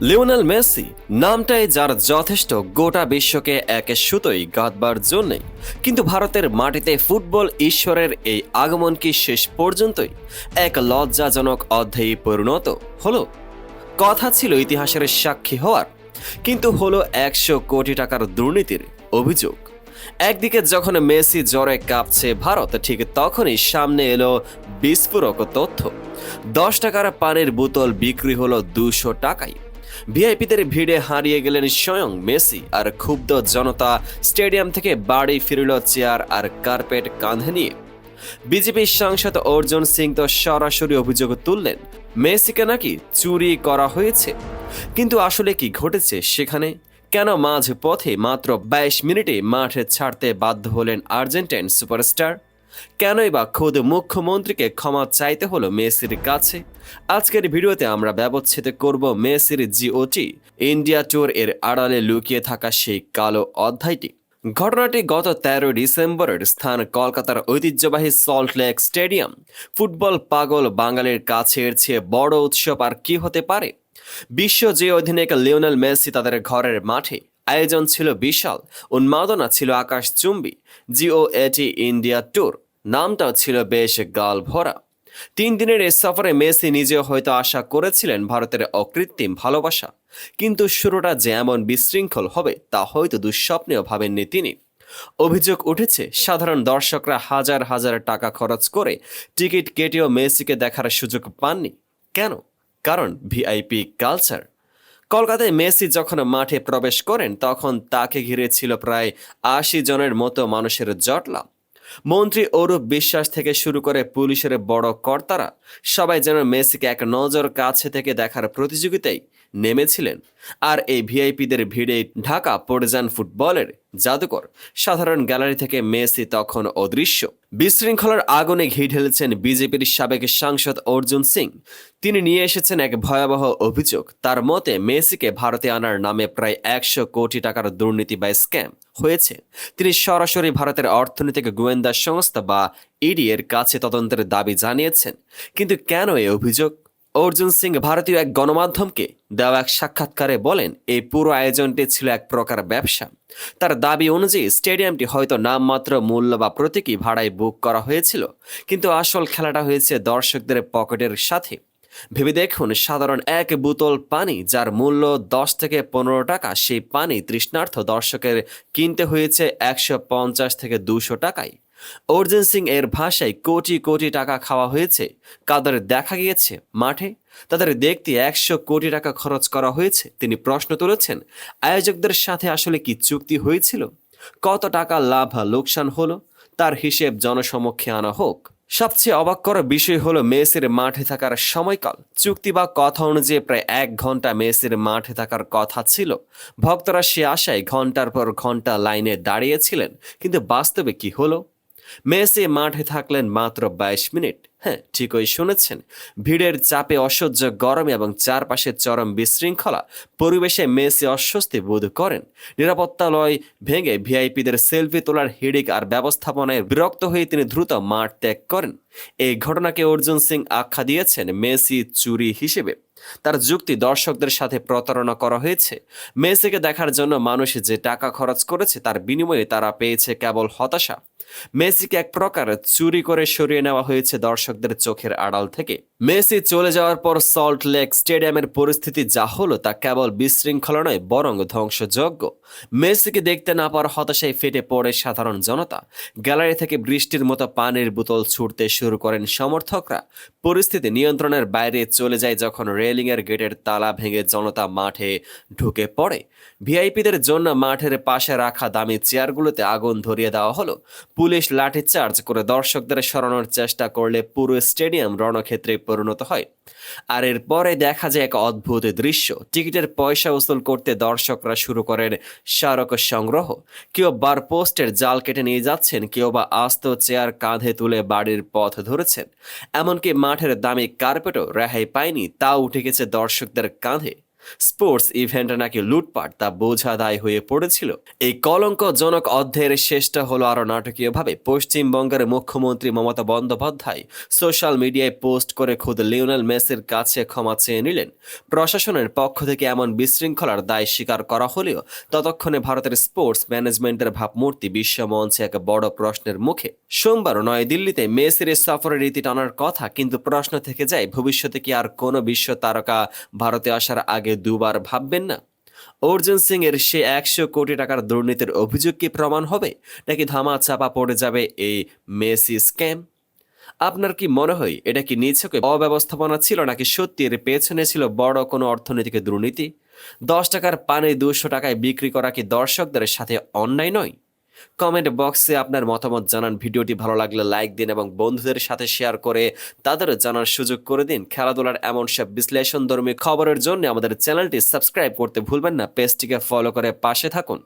Lionel Messi নামটাই যার যথেষ্ট গোটা বিশ্বকে একে সুতোই গাঁথবার জন্যে কিন্তু ভারতের মাটিতে ফুটবল ঈশ্বরের এই আগমন কি শেষ পর্যন্তই? এক লজ্জাজনক অধ্যায়ে পরিণত হলো। কথা ছিল ইতিহাসের সাক্ষী হওয়ার, কিন্তু হলো একশো কোটি টাকার দুর্নীতির অভিযোগ। একদিকে যখন মেসি জ্বরে কাঁপছে ভারত, ঠিক তখনই সামনে এলো বিস্ফোরক তথ্য। দশ টাকার পানির বোতল বিক্রি হলো দুশো টাকায়। ভিআইপিদের ভিড়ে হারিয়ে গেলেন স্বয়ং মেসি আর ক্ষুব্ধ জনতা স্টেডিয়াম থেকে বাড়ি ফিরল চেয়ার আর কার্পেট কাঁধে নিয়ে। বিজেপির সাংসদ অর্জুন সিং তো সরাসরি অভিযোগ তুললেন, মেসিকে নাকি চুরি করা হয়েছে। কিন্তু আসলে কি ঘটেছে সেখানে? কেন মাঝ পথে মাত্র বাইশ মিনিটে মাঠে ছাড়তে বাধ্য হলেন আর্জেন্টাইন সুপারস্টার? কেনই বা খোদ মুখ্যমন্ত্রীকে ক্ষমা চাইতে হলো মেসির কাছে? আজকের ভিডিওতে আমরা ব্যবচ্ছেদ করব মেসির জিওটি ইন্ডিয়া ট্যুর এর আড়ালে লুকিয়ে থাকা সেই কালো অধ্যায়টি। ঘটনাটি গত তেরো ডিসেম্বরের স্থান কলকাতার ঐতিহ্যবাহী সল্ট লেক স্টেডিয়াম। ফুটবল পাগল বাঙালির কাছে এর চেয়ে বড় উৎসব আর কি হতে পারে? বিশ্ব যে অধিনায়ক লিওনেল মেসি তাদের ঘরের মাঠে। আয়োজন ছিল বিশাল। উন্মাদনা ছিল আকাশচুম্বী জিও এটি ইন্ডিয়া ট্যুর। নামটাও ছিল বেশ গাল ভরা। তিন দিনের এ সফরে মেসি নিজেও হয়তো আশা করেছিলেন ভারতের অকৃত্রিম ভালোবাসা, কিন্তু শুরুটা যে এমন বিশৃঙ্খল হবে তা হয়তো দুঃস্বপ্নেও ভাবেননি তিনি। অভিযোগ উঠেছে, সাধারণ দর্শকরা হাজার হাজার টাকা খরচ করে টিকিট কেটেও মেসিকে দেখার সুযোগ পাননি। কেন? কারণ ভিআইপি কালচার। কলকাতায় মেসি যখন মাঠে প্রবেশ করেন, তখন তাকে ঘিরে ছিল প্রায় আশি জনের মতো মানুষের জটলা। মন্ত্রী অরূপ বিশ্বাস থেকে শুরু করে পুলিশের বড় কর্তারা সবাই যেন মেসিকে এক নজর কাছে থেকে দেখার প্রতিযোগিতায় নেমেছিলেন। আর এই ভিআইপিদের ভিড়ে ঢাকা পড়ে যান ফুটবলের জাদুকর। সাধারণ গ্যালারি থেকে মেসি তখন অদৃশ্য। বিশৃঙ্খলার আগুনে ঘি ঢেলেছেন বিজেপির সাবেক সাংসদ অর্জুন সিং। তিনি নিয়ে এসেছেন এক ভয়াবহ অভিযোগ। তার মতে, মেসিকে ভারতে আনার নামে প্রায় একশো কোটি টাকার দুর্নীতি বা স্ক্যাম হয়েছে। তিনি সরাসরি ভারতের অর্থনৈতিক গোয়েন্দা সংস্থা বা ইডি এর কাছে তদন্তের দাবি জানিয়েছেন। কিন্তু কেন এই অভিযোগ? অর্জুন সিং ভারতীয় এক গণমাধ্যমকে দেওয়া এক সাক্ষাৎকারে বলেন, এই পুরো আয়োজনটি ছিল এক প্রকার ব্যবসা। তার দাবি অনুযায়ী স্টেডিয়ামটি হয়তো নামমাত্র মূল্য বা প্রতীকী ভাড়ায় বুক করা হয়েছিল, কিন্তু আসল খেলাটা হয়েছে দর্শকদের পকেটের সাথে। ভেবে দেখুন, সাধারণ এক বোতল পানি যার মূল্য দশ থেকে পনেরো টাকা, সেই পানি তৃষ্ণার্থ দর্শকের কিনতে হয়েছে একশো পঞ্চাশ থেকে দুশো টাকায়। অর্জুন সিং এর ভাষায় কোটি কোটি টাকা খাওয়া হয়েছে, কাদের দেখা গিয়েছে মাঠে, তাদের দেখতে একশো কোটি টাকা খরচ করা হয়েছে, তিনি প্রশ্ন তুলেছেন, আয়োজকদের সাথে আসলে কি চুক্তি হয়েছিল? কত টাকা লাভ লোকসান হলো? তার হিসেব জনসমক্ষে আনা হোক। সবচেয়ে অবাক করা বিষয় হলো মেসির মাঠে থাকার সময়কাল। চুক্তি বা কথা অনুযায়ী প্রায় এক ঘণ্টা মেসির মাঠে থাকার কথা ছিল। ভক্তরা সে আশায় ঘণ্টার পর ঘণ্টা লাইনে দাঁড়িয়েছিলেন, কিন্তু বাস্তবে কি হলো? মেসি মাঠে থাকলেন মাত্র বাইশ মিনিট। হ্যাঁ ঠিকই শুনেছেন। ভিড়ের চাপে অসহ্য গরম এবং চারপাশে চরম বিশৃঙ্খলা পরিবেশে মেসি অস্বস্তি বোধ করেন। নিরাপত্তালয় ভেঙে ভিআইপিদের সেলফি তোলার হিড়িক আর ব্যবস্থাপনায় বিরক্ত হয়ে তিনি দ্রুত মাঠ ত্যাগ করেন। এই ঘটনাকে অর্জুন সিং আখ্যা দিয়েছেন মেসি চুরি হিসেবে। তার যুক্তি দর্শকদের সাথে প্রতারণা করা হয়েছে। মেসিকে দেখার জন্য মানুষ যে টাকা খরচ করেছে, তার বিনিময়ে তারা পেয়েছে কেবল হতাশা। মেসিকে এক প্রকার চুরি করে সরিয়ে নেওয়া হয়েছে দর্শকদের চোখের আড়াল থেকে। মেসি চলে যাওয়ার পর সল্ট লেক স্টেডিয়ামের পরিস্থিতি যা হলো তা কেবল বিশৃঙ্খলা নয় বরং ধ্বংসযোগ্য। মেসিকে দেখতে না পাওয়ার হতাশায় ফেটে পড়ে সাধারণ জনতা। গ্যালারি থেকে বৃষ্টির মতো পানির বোতল ছুটতে শুরু করেন সমর্থকরা। পরিস্থিতি নিয়ন্ত্রণের বাইরে চলে যায় যখন রেলিংয়ের গেটের তালা ভেঙে জনতা মাঠে ঢুকে পড়ে। ভিআইপিদের জন্য মাঠের পাশে রাখা দামি চেয়ারগুলোতে আগুন ধরিয়ে দেওয়া হলো। পুলিশ লাঠিচার্জ করে দর্শকদের সরানোর চেষ্টা করলে পুরো স্টেডিয়াম রণক্ষেত্রে পরিণত হয়। আর এরপরে দেখা যায় এক অদ্ভুত দৃশ্য। টিকিটের পয়সা উসুল করতে দর্শকরা শুরু করেন স্মারক সংগ্রহ। কেউ বার পোস্টের জাল কেটে নিয়ে যাচ্ছেন, কেউ বা আস্ত চেয়ার কাঁধে তুলে বাড়ির পথ ধরেছেন। এমনকি মাঠের দামি কার্পেটও রেহাই পায়নি, তাও উঠে গেছে দর্শকদের কাঁধে। স্পোর্টস ইভেন্টে নাকি লুটপাট তা বোঝা দায় হয়ে পড়েছিল। এই কলঙ্কজনক অধ্যায়ের শেষটা হলো আরও নাটকীয়ভাবে। পশ্চিমবঙ্গের মুখ্যমন্ত্রী মমতা বন্দ্যোপাধ্যায় সোশ্যাল মিডিয়ায় পোস্ট করে খুদ লিওনেল মেসির কাছে ক্ষমা চেয়ে নিলেন। প্রশাসনের পক্ষ থেকে এমন বিশৃঙ্খলার দায় স্বীকার করা হলেও ততক্ষণে ভারতের স্পোর্টস ম্যানেজমেন্টের ভাবমূর্তি বিশ্ব মঞ্চে এক বড় প্রশ্নের মুখে। সোমবার নয়াদিল্লিতে মেসির সফরের রীতি টানার কথা কিন্তু প্রশ্ন থেকে যায়, ভবিষ্যতে কি আর কোনো বিশ্ব তারকা ভারতে আসার আগে দুবার ভাববেন না। অর্জুন সিং এর সে একশো কোটি টাকার দুর্নীতির অভিযোগ কি প্রমাণ হবে, নাকি ধামা চাপা পড়ে যাবে এই মেসি স্ক্যাম? আপনার কি মনে হয় এটা কি নিছক অব্যবস্থাপনা ছিল, নাকি সত্যি এর পেছনে ছিল বড় কোনো অর্থনৈতিক দুর্নীতি? দশ টাকার পানি দুশো টাকায় বিক্রি করা কি দর্শকদের সাথে অন্যায় নয়? কমেন্ট বক্সে আপনার মতামত জানান। ভিডিওটি ভালো লাগলে লাইক দিন এবং বন্ধুদের সাথে শেয়ার করে তাদের জানার সুযোগ করে দিন। খেলাধুলার এমন সব বিশ্লেষণধর্মী খবরের জন্য আমাদের চ্যানেলটি সাবস্ক্রাইব করতে ভুলবেন না। পেজটিকে ফলো করে পাশে থাকুন।